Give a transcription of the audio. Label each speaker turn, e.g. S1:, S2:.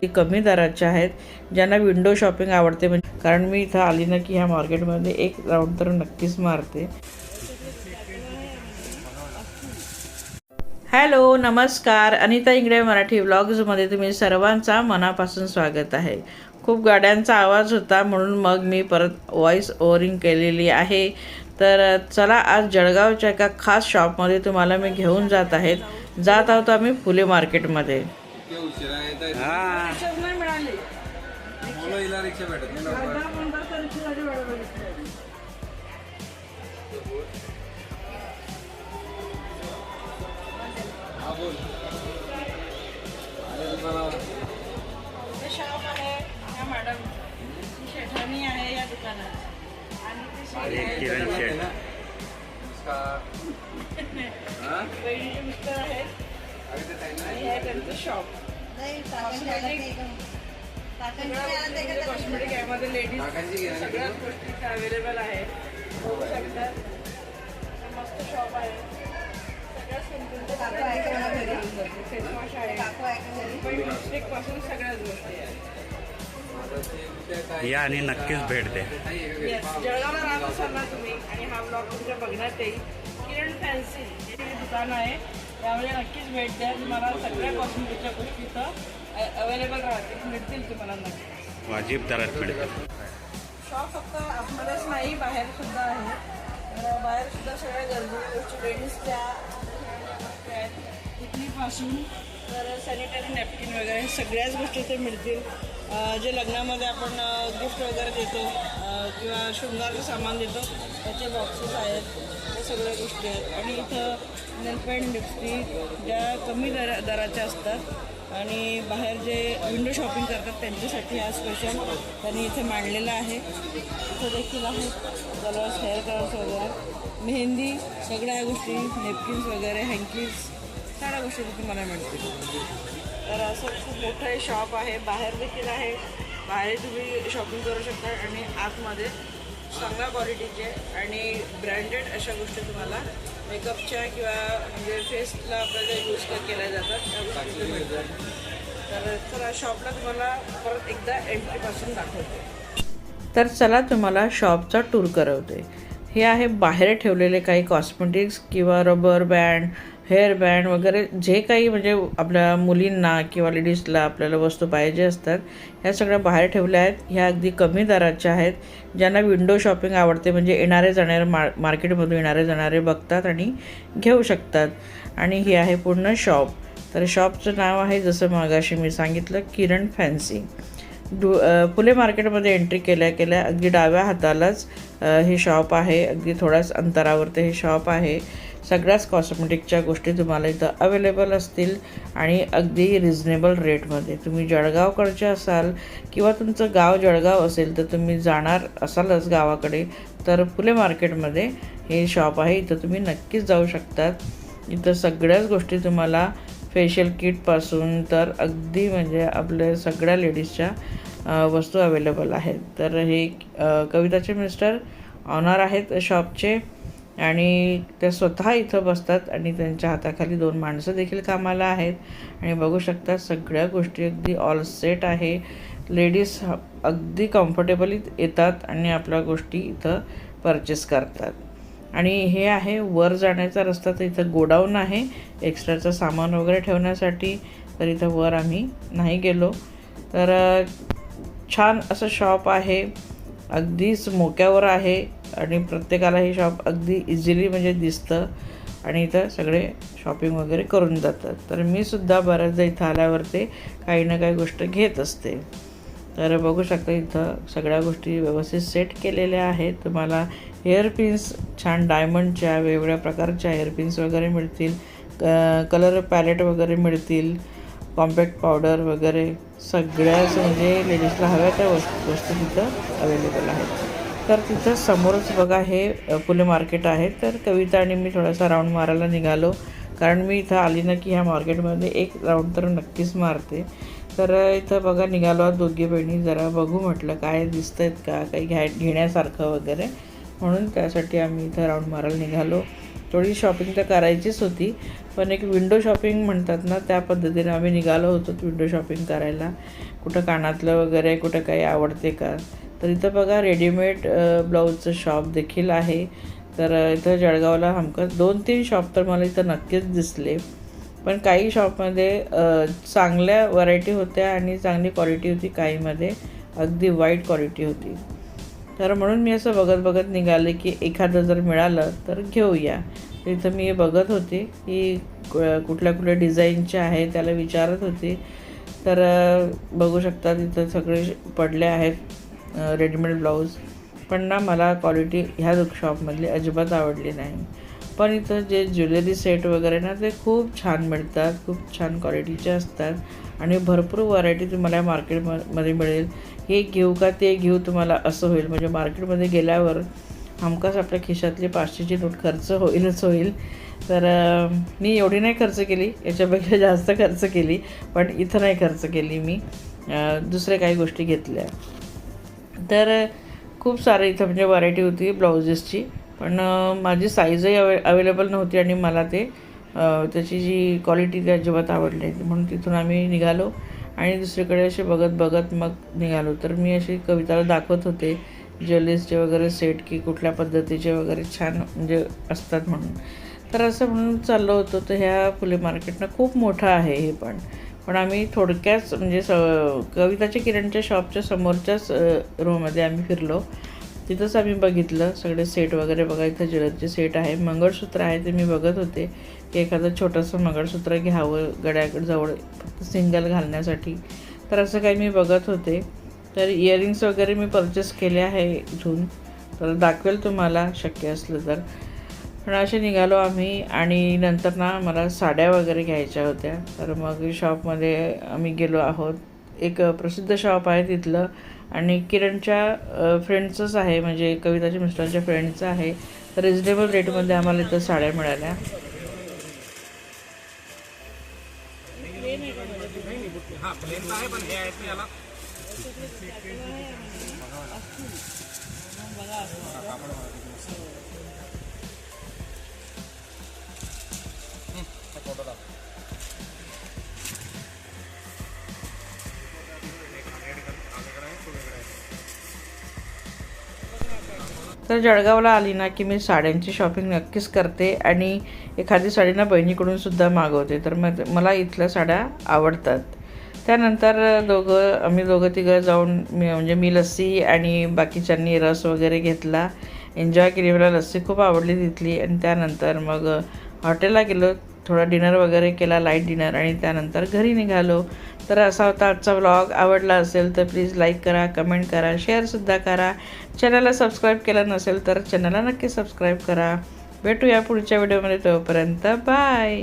S1: ती कमी दराच्या आहेत ज्यांना विंडो शॉपिंग आवडते म्हणजे कारण मी इथं आली ना की ह्या मार्केटमध्ये एक राऊंड तर नक्कीच मारते. हॅलो नमस्कार. अनिता इंगडे मराठी व्लॉग्समध्ये तुम्ही सर्वांचा मनापासून स्वागत आहे. खूप गाड्यांचा आवाज होता म्हणून मग मी परत व्हॉईस ओवरिंग केलेली आहे. तर चला आज जळगावच्या एका खास शॉपमध्ये तुम्हाला मी घेऊन जात आहेत जात आहोत आम्ही फुले मार्केटमध्ये
S2: इतके उशिरा येत आहे मुलं हिला रिक्षा भेटत नाही लवकर. हा बोल. अरे तुम्हाला
S1: शॉप आहे हा मॅडम शेठानी आहे या दुकानात. आणि ते
S3: किरण शेठ.
S2: नमस्कार. हा?
S1: बहिणीचे मिस्टर आहेत.
S2: अरे
S1: आणि हे आहे त्यांचं शॉप कॉस्मेटिक यामध्ये लेडीज
S2: काकांची
S1: सगळ्याच गोष्टी अवेलेबल आहेत बघू शकता मस्त शॉप आहे सगळ्या फेस वॉश आहे पण लिपस्टिकपासून सगळ्याच गोष्टी आहेत
S2: आता ते
S3: या आणि नक्कीच भेट द्या.
S1: जळगावला राहत असाल ना तुम्ही आणि हा ब्लॉग तुमच्या बघण्यात येईल. किरण फॅन्सी हे दुकान आहे. त्यामध्ये नक्कीच भेट द्या तुम्हाला सगळ्या कॉस्मेटिकच्या गोष्टी इथं अवेलेबल राहतील मिळतील तुम्हाला नक्की.
S3: वाजिब दरात मिळतात
S1: शॉप फक्त आतमध्येच नाही बाहेर सुद्धा आहे. तर बाहेर सुद्धा सगळ्या गरजेच्या गोष्टी लेडीजच्या इडलीपासून तर सॅनिटरी नॅपकिन वगैरे सगळ्याच गोष्टी इथे मिळतील. अं, जे लग्नामध्ये आपण गिफ्ट वगैरे देतो अं, किंवा शृंगारचं सामान देतो त्याचे बॉक्सेस आहेत या सगळ्या गोष्टी आहेत. आणि इथं नेलपेंट लिपस्टिक ज्या कमी दरा दराच्या असतात आणि बाहेर जे विंडो शॉपिंग करतात त्यांच्यासाठी हा स्पेशल त्यांनी इथे मांडलेला आहे. इथं देखील आहे कलर्स हेअर कलर्स वगैरे. मेहंदी सगळ्या गोष्टी नेपकिन्स वगैरे हँकीज सगळ्या गोष्टी तिथे मला मिळतील. तर असं खूप मोठं हे शॉप आहे. बाहेर देखील आहे. बाहेर तुम्ही शॉपिंग करू शकता आणि आतमध्ये चांगल्या क्वालिटीचे आणि ब्रँडेड अशा गोष्टी तुम्हाला मेकअपच्या किंवा म्हणजे फेसला आपल्याला यूज केल्या जातात. त्या गोष्टी मिळतात तर चला शॉपला तुम्हाला परत एकदा एंट्रीपासून दाखवते. तर चला तुम्हाला शॉपचा टूर करवते. हे आहे बाहेर ठेवलेले काही कॉस्मेटिक्स किंवा रबर बँड हेअर बँड वगैरे जे काही म्हणजे आपल्या मुलींना किंवा लेडीजला आपल्याला वस्तू पाहिजे असतात ह्या सगळ्या बाहेर ठेवल्या आहेत. ह्या अगदी कमी दराच्या आहेत. ज्यांना विंडो शॉपिंग आवडते म्हणजे येणारे जाणारे मा मार्केटमधून येणारे जाणारे बघतात आणि घेऊ शकतात. आणि ही आहे पूर्ण शॉप तर शॉपचं नाव आहे जसं मागाशी मी सांगितलं किरण फॅन्सी. डु फुले मार्केटमध्ये एंट्री केल्या केल्या अगदी डाव्या हातालाच हे शॉप आहे. अगदी थोड्याच अंतरावरती हे शॉप आहे. सगळ्याच कॉस्मेटिकच्या गोष्टी तुम्हाला इथं अवेलेबल असतील आणि अगदी रिझनेबल रेटमध्ये तुम्ही जळगावकडचे असाल किंवा तुमचं गाव जळगाव असेल तर तुम्ही जाणार असालच गावाकडे तर फुले मार्केटमध्ये हे शॉप आहे. इथं तुम्ही नक्कीच जाऊ शकतात. इथं सगळ्याच गोष्टी तुम्हाला फेशियल किटपासून तर अगदी म्हणजे आपल्या सगळ्या लेडीजच्या वस्तू अवेलेबल आहेत. तर हे कविताचे मिस्टर ऑनर आहेत शॉपचे आणि त्या स्वतः इथं बसतात आणि त्यांच्या हाताखाली दोन माणसं देखील कामाला आहेत. आणि बघू शकता सगळ्या गोष्टी अगदी ऑल सेट आहे. लेडीज अगदी कम्फर्टेबली येतात आणि आपल्या गोष्टी इथं परचेस करतात. आणि हे आहे वर जाण्याचा रस्ता तर इथं गोडाऊन आहे. एक्स्ट्राचं सामान वगैरे ठेवण्यासाठी तर इथं वर आम्ही नाही गेलो. तर छान असं शॉप आहे. अगदीच मोक्यावर आहे. आणि प्रत्येकाला हे शॉप अगदी इझिली म्हणजे दिसतं. आणि इथं सगळे शॉपिंग वगैरे करून जातात. तर मी सुद्धा बऱ्याचदा इथं आल्यावरती काही ना काही गोष्ट घेत असते. तर बघू शकता इथं सगळ्या गोष्टी व्यवस्थित सेट केलेल्या आहेत. तुम्हाला हेअरपिन्स छान डायमंडच्या वेगवेगळ्या प्रकारच्या हेअरपिन्स वगैरे मिळतील. कलर पॅलेट वगैरे मिळतील. कॉम्पॅक्ट पावडर वगैरे. सगळ्याच म्हणजे लेडीजला हव्या त्या वस्तू वस्तू तिथं अवेलेबल आहेत. तर तिथं समोरच बघा हे फुले मार्केट आहे. तर कविता आणि मी थोडासा राऊंड मारायला निघालो. कारण मी इथं आली ना की ह्या मार्केटमध्ये एक राऊंड तर नक्कीच मारते. तर इथं बघा निघालो आहोत दोघी बहिणी. जरा बघू म्हटलं काय दिसत आहेत का काही घ्याय घेण्यासारखं वगैरे. म्हणून त्यासाठी आम्ही इथं राऊंड मारायला निघालो. थोडी शॉपिंग तर करायचीच होती. पण एक विंडो शॉपिंग म्हणतात ना त्या पद्धतीने आम्ही निघालो होतो विंडो शॉपिंग करायला. कुठं कानातलं वगैरे कुठं काही आवडते का? तर इथं बघा रेडीमेड ब्लाऊजचं शॉप देखील आहे. तर इथं जळगावला हमखास दोन तीन शॉप तर मला इथं नक्कीच दिसले. पण काही शॉपमध्ये चांगल्या व्हरायटी होत्या आणि चांगली क्वालिटी होती. काहीमध्ये अगदी वाईट क्वालिटी होती. तर म्हणून मी असं बघत बघत निघाले की एखादं जर मिळालं तर घेऊया. इथं मी बघत होते की कुठल्या कुठल्या डिझाईनचे आहे त्याला विचारत होते. तर बघू शकता तिथं सगळे पडले आहेत. Readymade blouse. पण ना मला क्वालिटी ह्या शॉपमधली अजिबात आवडली नाही. पण इथं जे ज्वेलरी सेट वगैरे ना ते खूप छान मिळतात खूप छान क्वालिटीचे असतात. आणि भरपूर व्हरायटी तुम्हाला मार्केटमध्ये मिळेल. हे घेऊ का ते घेऊ तुम्हाला असं होईल. म्हणजे मार्केटमध्ये गेल्यावर हमखास आपल्या खिशातली पाचशेची नोट खर्च होईलच होईल. तर मी एवढी नाही खर्च केली. याच्यापेक्षा जास्त खर्च केली. पण इथं नाही खर्च केली मी. दुसरे दुसऱ्या काही गोष्टी घेतल्या. तर खूप सारे इथं म्हणजे व्हरायटी होती ब्लाउजेसची. पण माझी साईजही अवे अवेलेबल नव्हती आणि मला ते त्याची जी क्वालिटी ती अजिबात आवडली आहे म्हणून तिथून आम्ही निघालो आणि दुसरीकडे असे बघत बघत मग निघालो. तर मी अशी कविताला दाखवत होते ज्वेलरीजचे वगैरे सेट की कुठल्या पद्धतीचे वगैरे छान म्हणजे असतात म्हणून. तर असं म्हणून चाललो होतो. तर ह्या फुले मार्केटनं खूप मोठं आहे हे पण. पण आम्ही थोडक्याच म्हणजे स कविताच्या किरणच्या शॉपच्या समोरच्याच रूममध्ये आम्ही फिरलो. तिथंच आम्ही बघितलं सगळे सेट वगैरे बघा इथं ज्वेलरीचे सेट आहे. मंगळसूत्र आहे ते मी बघत होते की एखादं छोटंसं मंगळसूत्र घ्यावं गड्याकडे जवळ फक्त सिंगल घालण्यासाठी. तर असं काही मी बघत होते. तर इयरिंग्स वगैरे मी परचेस केले आहे इथून. तर दाखवेल तुम्हाला शक्य असलं तर. पण असे निघालो आम्ही आणि नंतर ना मला साड्या वगैरे घ्यायच्या होत्या. तर मग शॉपमध्ये आम्ही गेलो आहोत. एक प्रसिद्ध शॉप आहे तिथलं आणि किरणच्या फ्रेंडचंच आहे म्हणजे कविताच्या मिस्टरांच्या फ्रेंडचं आहे. तर रिजनेबल रेटमध्ये आम्हाला इथं साड्या मिळाल्या. तर जळगावला आली ना की मी साड्यांची शॉपिंग नक्कीच करते आणि एखादी साडी ना बहिणीकडून सुद्धा मागवते. तर मग मला इथल्या साड्या आवडतात. त्यानंतर दोघं आम्ही दोघं तिघं जाऊन मी म्हणजे मी लस्सी आणि बाकीच्यांनी रस वगैरे घेतला. एन्जॉय केली. मला लस्सी खूप आवडली तिथली. आणि त्यानंतर मग हॉटेलला गेलो. थोडा डिनर वगैरे केला लाइट डिनर आणि त्यानंतर घरी निघालो. तर असा होता आजचा व्लॉग आवडला असेल तर प्लीज लाईक करा कमेंट करा शेअरसुद्धा करा. चॅनलला सबस्क्राईब केलं नसेल तर चॅनलला नक्की सबस्क्राईब करा. भेटूया पुढच्या व्हिडिओमध्ये तोपर्यंत. बाय